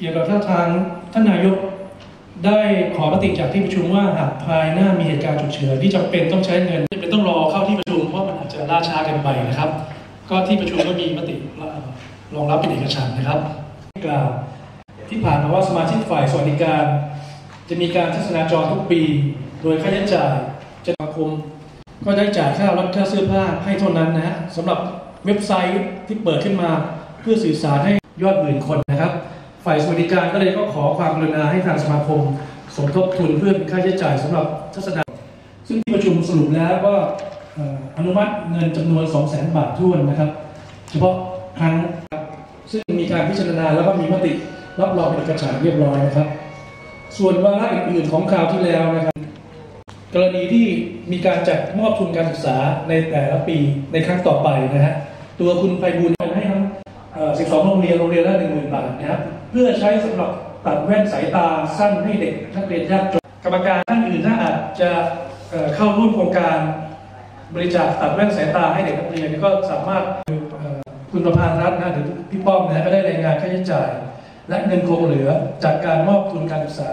เกี่ยวกับท่าทางท่านนายกได้ขอมติจากที่ประชุมว่าหากภายหน้ามีเหตุการณ์ฉุกเฉินที่จำเป็นต้องใช้เงินจำเป็นต้องรอเข้าที่ประชุมเพราะมันอาจจะล่าช้าเกินไปนะครับ ก็ที่ประชุมก็มีมติรองรับเป็นเอกฉันนะครับกล่าวที่ผ่านมาว่าสมาชิกฝ่ายสวัสดิการ จะมีการทัศนาจรทุกปี โดยค่าใช้จ่ายจะสังคม ก็ได้จ่ายค่ารถค่าเสื้อผ้าให้เท่านั้นนะฮะสำหรับเว็บไซต์ที่เปิดขึ้นมาเพื่อสื่อสารให้ยอดหมื่นคนนะครับ ฝ่ายสวัสดิการก็เลยก็ขอความกรุณาให้ทางสมาคม สมทบทุนเพื่อเป็นค่าใช้จ่ายสำหรับทัศนาซึ่งที่ประชุมสรุปแล้วก็เอ่ออนุมัติเงินจำนวน 2 0 0 0 0 0 บาทท้วนนะครับ เฉพาะครั้งซึ่งมีการพิจารณาแล้วก็มีมติรับรองเอกสารเรียบร้อยนะครับ ส่วนวาระอื่นๆของคราวที่แล้วนะครับ กรณีที่มีการจัดมอบทุนการศึกษาในแต่ละปีในครั้งต่อไปนะฮะตัวคุณไพบูลให้ทั้งเอ่อ12 โรงเรียนโรงเรียนละ 10,000 บาทนะครับ เพื่อใช้สำหรับตัดแว่นสายตาสั้นให้เด็กนักเรียนยากจนกรรมการท่านอื่นถ้าอาจจะเข้าร่วมโครงการบริจาคตัดแว่นสายตาให้เด็กนักเรียนก็สามารถคุณประภารัตน์นะหรือพี่ป้อมนะก็ได้รายงานค่าใช้จ่าย และเงินคงเหลือจากการมอบทุนการศึกษา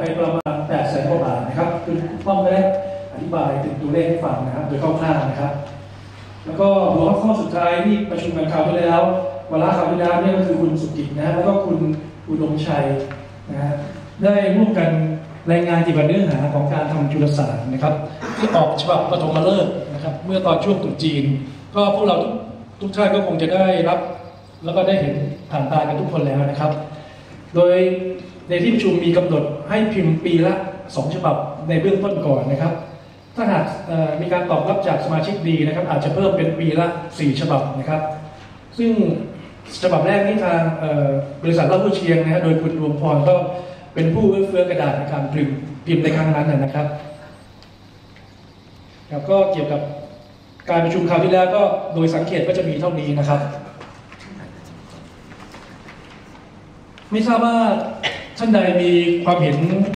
ไปประมาณ8แสนกว่าบาทนะครับคุณป้อมก็ได้อธิบายถึงตัวเลขให้ฟังนะครับโดยคร่าวๆนะครับ แล้วก็หัวข้อสุดท้ายที่ประชุมกันคราวที่แล้ว วาระคราวที่แล้วเนี่ยก็คือคุณสุกิจนะฮะแล้วก็คุณอุดมชัยนะฮะได้ร่วมกันรายงานเกี่ยวกับเนื้อหาของการทำจุลสารนะครับ ที่ออกฉบับปฐมฤกษ์นะครับ เมื่อตอนช่วงตรุษจีน ก็พวกเราทุกท่านก็คงจะได้รับ แล้วก็ได้เห็นผ่านตากันทุกคนแล้วนะครับ โดยในที่ประชุมมีกำหนดให้พิมพ์ปีละสองฉบับในเบื้องต้นก่อนนะครับ ถ้าหากมีการตอบรับจากสมาชิกดีนะครับ อาจจะเพิ่มเป็นปีละ 4 ฉบับนะครับ ซึ่ง ฉบับแรกนี้ทางบริษัทเล่าผู้เชียงนะฮะโดยคุณรวมพรก็เป็นผู้เอื้อเฟื้อกระดาษในการพิมพ์พิมพ์ในครั้งนั้นนะนะครับครับก็เกี่ยวกับการประชุมคราวที่แล้วก็โดยสังเกตก็จะมีเท่านี้นะครับ ไม่ทราบว่าท่านใดมีความเห็น